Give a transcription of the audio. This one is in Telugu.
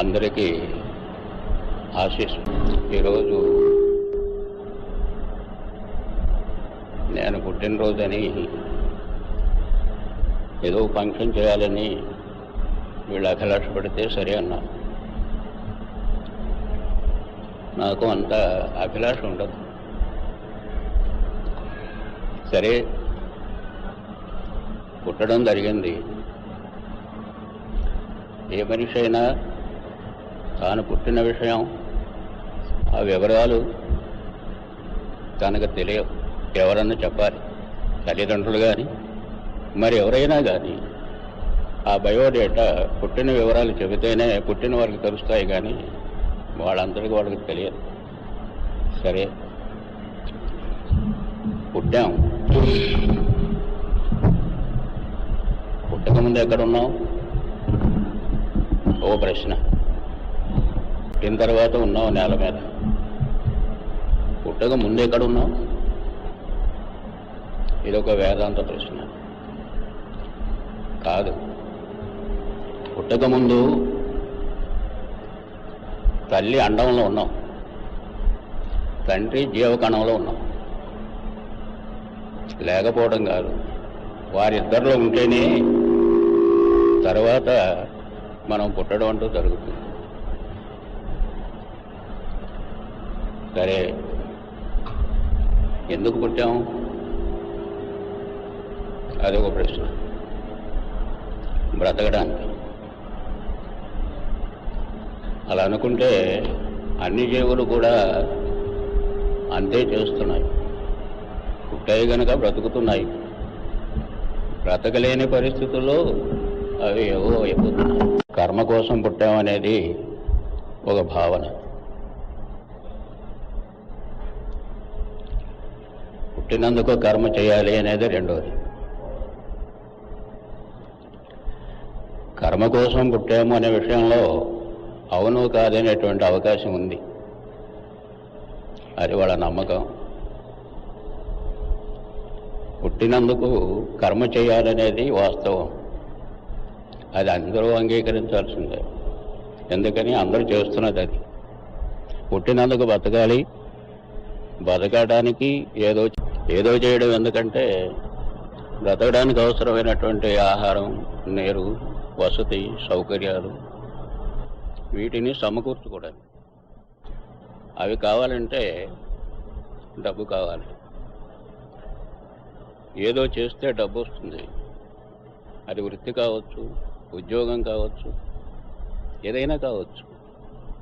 అందరికీ ఆశీస్ ఈరోజు నేను పుట్టినరోజని ఏదో ఫంక్షన్ చేయాలని వీళ్ళు అభిలాష పడితే సరే అన్నా నాకు అంత అభిలాష ఉండదు. సరే పుట్టడం జరిగింది. ఏ మనిషి అయినా తాను పుట్టిన విషయం ఆ వివరాలు తనకు తెలియవు. ఎవరన్నా చెప్పాలి. తల్లిదండ్రులు కానీ మరి ఎవరైనా కానీ ఆ బయోడేటా పుట్టిన వివరాలు చెబితేనే పుట్టిన వారికి తెలుస్తాయి కానీ వాళ్ళందరికీ వాళ్ళకి తెలియదు. సరే? పుట్టాం. పుట్టకముందు ఎక్కడ ఉన్నాం ఓ ప్రశ్న. పుట్టిన తర్వాత ఉన్నావు నేల మీద. పుట్టక ముందు ఎక్కడ ఉన్నావు? ఇదొక వేదాంత ప్రశ్న. కాదు. పుట్టక ముందు తల్లి అండంలో ఉన్నాం తండ్రి జీవకణంలో ఉన్నాం లేకపోవడం కాదు. వారిద్దరిలో ఉంటేనే తర్వాత మనం పుట్టడం అంటూ జరుగుతుంది. సరే ఎందుకు పుట్టాము అదొక ప్రశ్న. బ్రతకడానికి. అలా అనుకుంటే అన్ని జీవులు కూడా అంతే చేస్తున్నాయి. పుట్టాయి గనక బ్రతుకుతున్నాయి. బ్రతకలేని పరిస్థితుల్లో అవి ఏవో అయిపోతున్నాయి. కర్మ కోసం పుట్టామనేది ఒక భావన. పుట్టినందుకు కర్మ చేయాలి అనేది రెండోది. కర్మ కోసం పుట్టాము అనే విషయంలో అవును కాదనేటువంటి అవకాశం ఉంది. అది వాళ్ళ నమ్మకం. పుట్టినందుకు కర్మ చేయాలనేది వాస్తవం. అది అందరూ అంగీకరించాల్సిందే. ఎందుకని? అందరూ చేస్తున్నది అది. పుట్టినందుకు బతకాలి. బతకడానికి ఏదో ఏదో చేయడం ఎందుకంటే బ్రతకడానికి అవసరమైనటువంటి ఆహారం నీరు వసతి సౌకర్యాలు వీటిని సమకూర్చుకోవడానికి. అవి కావాలంటే డబ్బు కావాలి. ఏదో చేస్తే డబ్బు వస్తుంది. అది వృత్తి కావచ్చు ఉద్యోగం కావచ్చు ఏదైనా కావచ్చు.